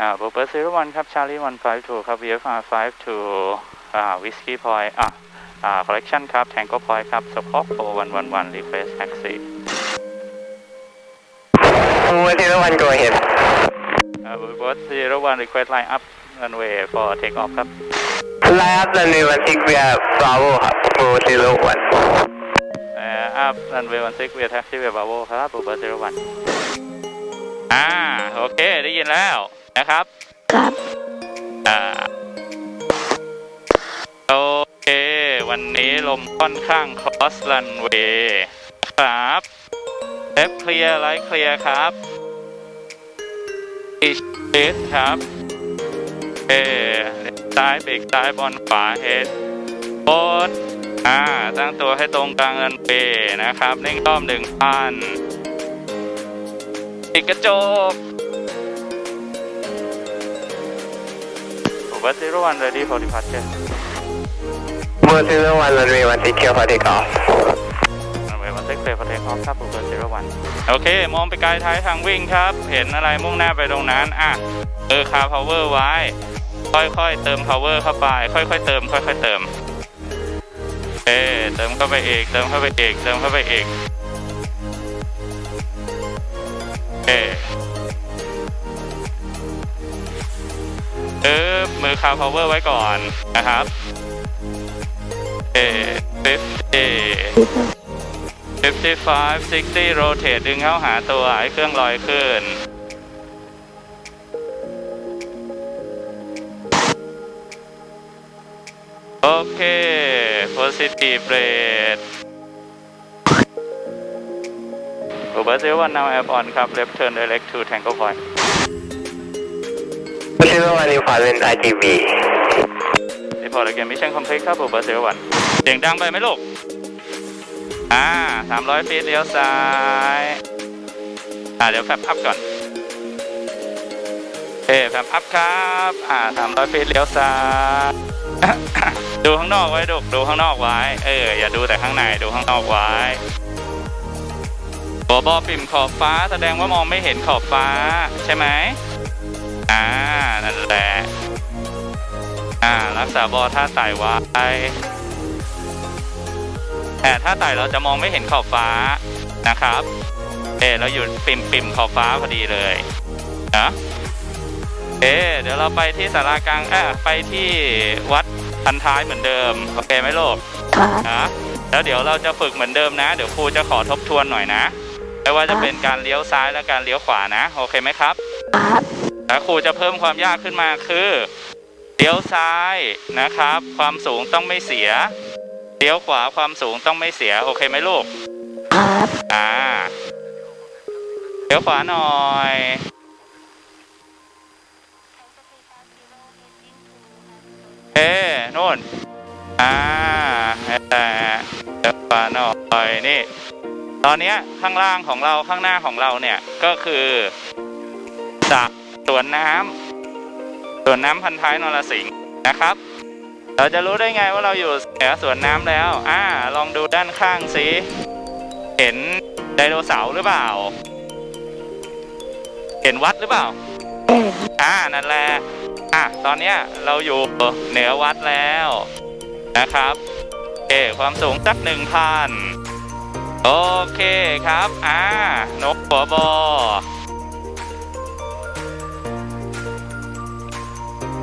อ่าบูเบิร์ตซีโร่วันครับชาร์ลีวันไฟทูครับ VFR 5 to อ่าวิสกี้พอยอ่าอ่าคอลเลคชันครับแทงโก้พอยครับสปอร์ตโฟวันวันวันรีเควสแท็กซี่ One zero one, go ahead. อ่าบูเบิร์ตซีโร่วันรีเควสไลน์อัพรันเวย์ for take off ครับ Line up runway one six, we are Bravo ครับ Four zero one. เอ่ออัพรันเวย์วันซิกเวียแท็กซี่เวียบาโวครับบูเบิร์ตซีโร่วันอ่าโอเค ได้ยินแล้ว นะครับครับอ่าโอเค วันนี้ลมค่อนข้างคอสรันเวย์ครับเอฟเคลียร์ไลท์เคลียร์ครับอีเฮดครับเอเลฟซ้ายเบรกซ้ายบอลขวาเฮดโบดอ่า ตั้งตัวให้ตรงกลางรันเวย์นะครับเร่งรอบหนึ่งพันปิดกระจก Over zero one ready for departure. One zero one, runway one six, clear for takeoff. Runway one six clear for take off ครับ Over zero one โอเค มองไปไกลท้ายทางวิ่งครับ เห็นอะไรมุ่งหน้าไปตรงนั้น อะ เออคา power ไว้ ค่อยๆ เติม power เข้าไป ค่อยๆ เติม ค่อยๆ เติม เออเติมเข้าไปอีกเติมเข้าไปอีกเติมเข้าไปอีกเอ เอิบมือคาพาวเวอร์ไว้ก่อนนะครับ เอฟิฟตี้ฟิฟตี้ไฟฟ์ซิกตี้โรเตทดึงเข้าหาตัวให้เครื่องลอยขึ้นโอเค positive rate โอเบอร์เซวันนาวแอปออนครับ left turn direct to tango point One zero one, department ITV. report again mission complete ครับ Uber 01เสียงดังไปไหมลูก อ่า300ฟีตเลี้ยวซ้าย อ่าเดี๋ยวแฟบอัพก่อนเอ้แฟบอัพครับ อ่า300ฟีตเลี้ยวซ้าย ดูข้างนอกไว้ดูดูข้างนอกไว้ เออ อย่าดูแต่ข้างในดูข้างนอกไว้บอบอปิ่มขอบฟ้าแสดงว่ามองไม่เห็นขอบฟ้าใช่ไหมอ่า แหละอ่ารักษาบอท่าไต่ไว้แต่ถ้าไต่เราจะมองไม่เห็นขอบฟ้านะครับเออเราอยู่ปิ่มปิ่มๆขอบฟ้าพอดีเลยนะเออเดี๋ยวเราไปที่สารากลางเออไปที่วัดพันท้ายเหมือนเดิมโอเคไหมลูกครับนะแล้วเดี๋ยวเราจะฝึกเหมือนเดิมนะ เดี๋ยวครูจะขอทบทวนหน่อยนะ ไม่ว่าจะเป็นการเลี้ยวซ้ายและการเลี้ยวขวานะโอเคไหมครับครับแล้วครูจะเพิ่มความยากขึ้นมาคือ เลี้ยวซ้ายนะครับ ความสูงต้องไม่เสีย เลี้ยวขวาความสูงต้องไม่เสียโอเคไหมลูกครับอ่าเลี้ยวขวาหน่อยเอ๊ะนู่นอ่าแต่เลี้ยวขวาหน่อยนี่ ตอนเนี้ยข้างล่างของเราข้างหน้าของเราเนี่ยก็คือสระสวนน้ำสวนน้ำพันท้ายนรสิงห์นะครับ เราจะรู้ได้ไงว่าเราอยู่เหนือสวนน้ำแล้ว อ่า ลองดูด้านข้างสิเห็นไดโนเสาร์หรือเปล่า เห็นวัดหรือเปล่าเอ็นอ่านั่นแหละอะตอนเนี้ยเราอยู่เหนือวัดแล้วนะครับ เอความสูงสักหนึ่งพัน โอเคครับ อ่านกหัวบอ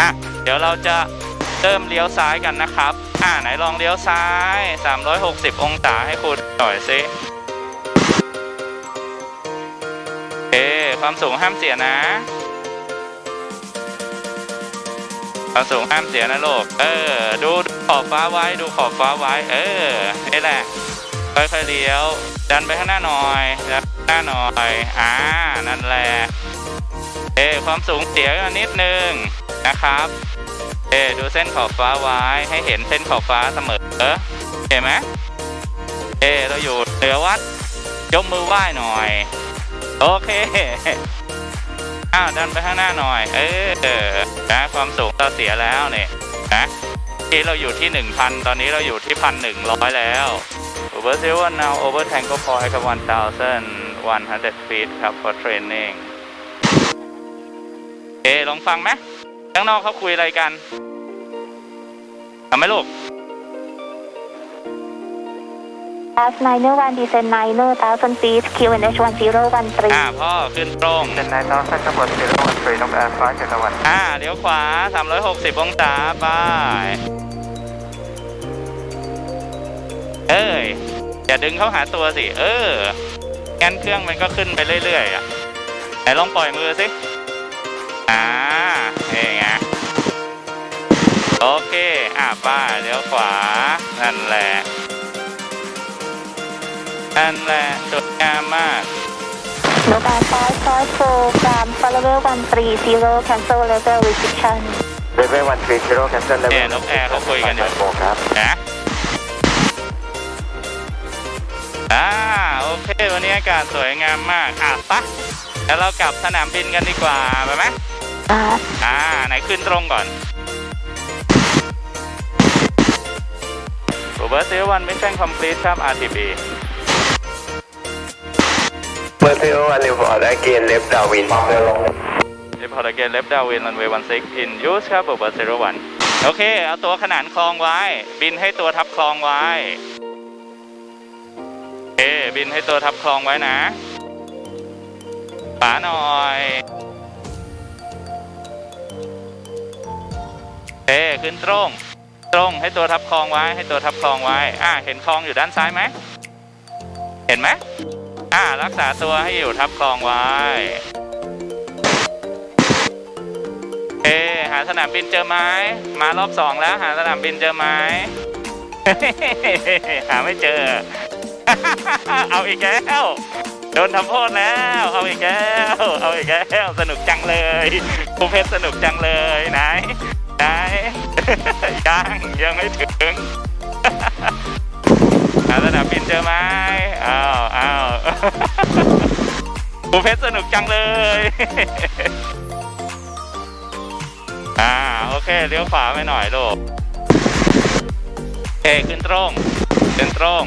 อะ เดี๋ยวเราจะเริ่มเลี้ยวซ้ายกันนะครับ อ่าไหนลองเลี้ยวซ้าย 360 องศาให้คุณหน่อยสิเอความสูงห้ามเสียนะ ความสูงห้ามเสียนะลูกเออ ดูขอบฟ้าไว้ ดูขอบฟ้าไว้ เออ นี่แหละ ค่อยๆเลี้ยว ดันไปข้างหน้าหน่อยดันหน้าหน่อยอ่านั่นแหละเอความสูงเสียกันนิดนึงนะครับเออดูเส้นขอบฟ้าไว้ให้เห็นเส้นขอบฟ้าเสมอเห็นไหมเออเราอยู่เหนือวัดยกมือไหว้หน่อย โอเคอ้าวดันไปข้างหน้าหน่อย เออเออนะความสูงเราเสียแล้วเนี่ยนะที่เราอยู่ที่หนึ่งพันตอนนี้เราอยู่ที่พันหนึ่งร้อยแล้ว Over zero now over Tango Point ครับ one thousand one hundred feet ครับ for training เอะลองฟังไหมข้างนอกเขาคุยอะไรกันทำไหมลูก As Niner One Descent Niner Thousand Feet QNH One Zero One Three อ่าพ่อขึ้นตรง Descent 9000 Cabo Zero One Three Nop Air Flight Delta One อ่าเลี้ยวขวา 360 องศาไปเอ้ย อย่าดึงเข้าหาตัวสิ เออ งั้นเครื่องมันก็ขึ้นไปเรื่อยๆอะไหนลองปล่อยมือสิ อ่านี่ไงโอเค อะป้าเลี้ยวขวา นั่นแหละ นั่นแหละสวยงามมาก Nova Five Five Four from Level One Three Zero Cancel Level Restriction Level 130 Cancel เนี่ Level ยนกแอร์เขาคุยกันอยู่โครับ นะ อ่าโอเค วันนี้อากาศสวยงามมากอะปะแล้วเรากลับสนามบินกันดีกว่าไปไหม Pass อ่า ไหนขึ้นตรงก่อนโรเบิร์ตเซวันมิชชั่นคอมพลีทครับ RTB Number Zero One Report again left downwind รีพอร์ตเกนเลฟดาวินรันเวย์วันซิกอินยูสครับโรเบิร์ตเซวันโอเค เอาตัวขนานคลองไว้ บินให้ตัวทับคลองไว้โอ เคบินให้ตัวทับคลองไว้นะฝาหน่อยโอเคขึ้นตรง ตรงให้ตัวทับคลองไว้ให้ตัวทับคลองไว้ อ่า เห็นคลองอยู่ด้านซ้ายไหมเห็นไหมอ่า รักษาตัวให้อยู่ทับคลองไว้เอหาสนามบินเจอไหมมารอบสองแล้ว หาสนามบินเจอไหมหาไม่เจอ เอาอีกแล้วโดนทำโทษแล้ว เอาอีกแล้ว เอาอีกแล้วสนุกจังเลยครูเพชรสนุกจังเลยไหนไหนยังยังไม่ถึงหาสนามบินเจอไหมอ้าวอ้าวครูเพชรสนุกจังเลยอ่าโอเคเลี้ยวขวาไปหน่อยลูกโอเคขึ้นตรงขึ้นตรง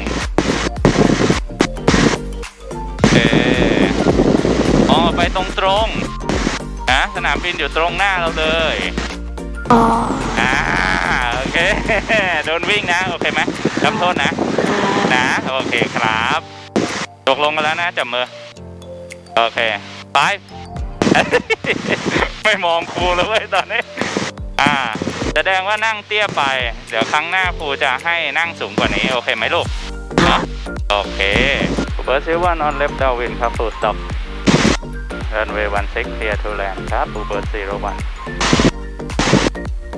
ไปตรงตรงๆนะสนามบินอยู่ตรงหน้าเราเลยอ๋ออ่าโอเคโดนวิ่งนะโอเคไหมจำโทษนะ นะโอเคครับตกลงกันแล้วนะจับมือโอเคไปไม่มองครูเลยเว้ยตอนนี้ อ่า แสดงว่านั่งเตี้ยไป เดี๋ยวครั้งหน้าครูจะให้นั่งสูงกว่านี้ โอเคไหมลูกเนาะโอเคเบอร์ซิวันออนเล็บดาวินครับฟูดสต็อปรันเว ย์วันเซ็กเคลียร์ทูแลนด์ครับบูเบิร์ตซีโรวัน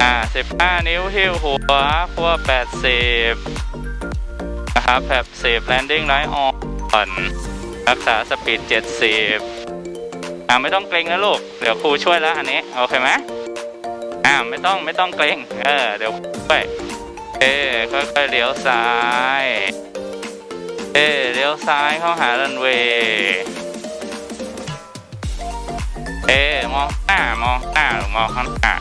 อ่าสิบห้านิ้วหิ้วหัวขั้วแปดสิบนะครับแผบสิบแลนดิ้งไลท์ออนรักษาสปีดเจ็ดสิบอ่าไม่ต้องเกรงนะลูก เดี๋ยวครูช่วยแล้วอันนี้ โอเคไหมอ่าไม่ต้องไม่ต้องเกรงเออเดี๋ยวช่วยเอ้ค่อยๆเลี้ยวซ้าย เอ้เลี้ยวซ้ายเข้าหารันเวย์ เอ้มองหน้ามองหน้าหรือมองข้างหน้า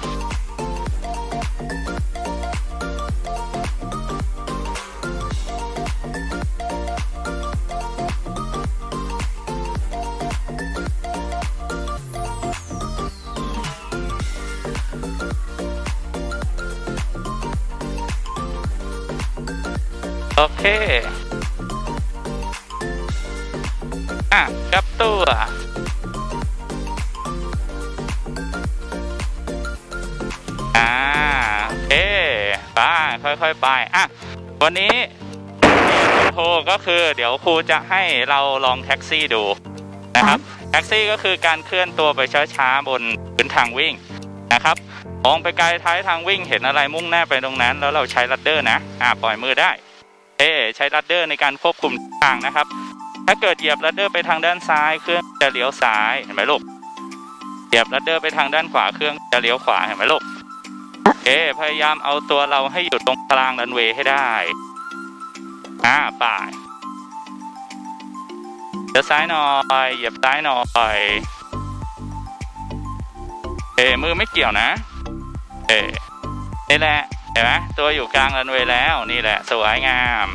โอเค อะ กับตัว ค่อยๆไปอะวันนี้โทรก็คือเดี๋ยวครูจะให้เราลองแท็กซี่ดูนะครับแท็กซี่ก็คือการเคลื่อนตัวไปช้าๆบนพื้นทางวิ่งนะครับมองไปไกลท้ายทางวิ่งเห็นอะไรมุ่งหน้าไปตรงนั้น แล้วเราใช้ลัดเดอร์นะอ่าปล่อยมือได้เอ๊ใช้ลัดเดอร์ในการควบคุมทางนะครับ ถ้าเกิดเหยียบลัดเดอร์ไปทางด้านซ้ายเครื่องจะเลี้ยวซ้ายเห็นไหมลูกเหยียบลัดเดอร์ไปทางด้านขวาเครื่องจะเลี้ยวขวาเห็นไหมลูก เอพยายามเอาตัวเราให้อยู่ตรงกลางรันเวย์ให้ได้ อ่าป่ายเดี๋ยวซ้ายหน่อยเหยียบซ้ายหน่อยเอมือไม่เกี่ยวนะ เอนี่แหละ เห็นไหมตัวอยู่กลางรันเวย์แล้ว นี่แหละ สวยงาม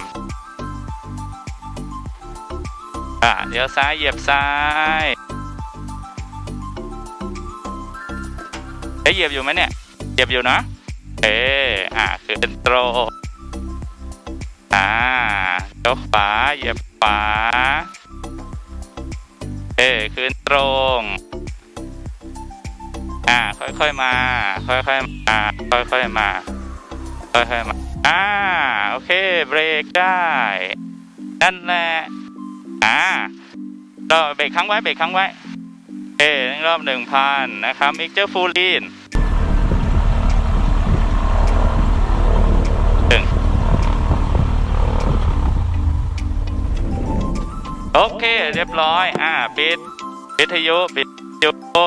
อะเดี๋ยวซ้ายเหยียบซ้ายเอ้เหยียบอยู่ไหมเนี่ย เหยียบอยู่นะ เอออะขึ้นโตรอ่าเลี้ยวขวาเหยียบขวาเออขึ้นตรง อ่า ค่อยๆมา ค่อยๆมาค่อยๆมา ค่อยๆมา อ่า โอเค เบรกได้ นั่นแหละ อ่าก็เบรกค้างไว้ เบรกค้างไว้ เออรอบหนึ่งพันนะครับมิกเจอร์ฟูลีน โอเค เรียบร้อย อ่า ปิดวิทยุ ปิดวิทยุ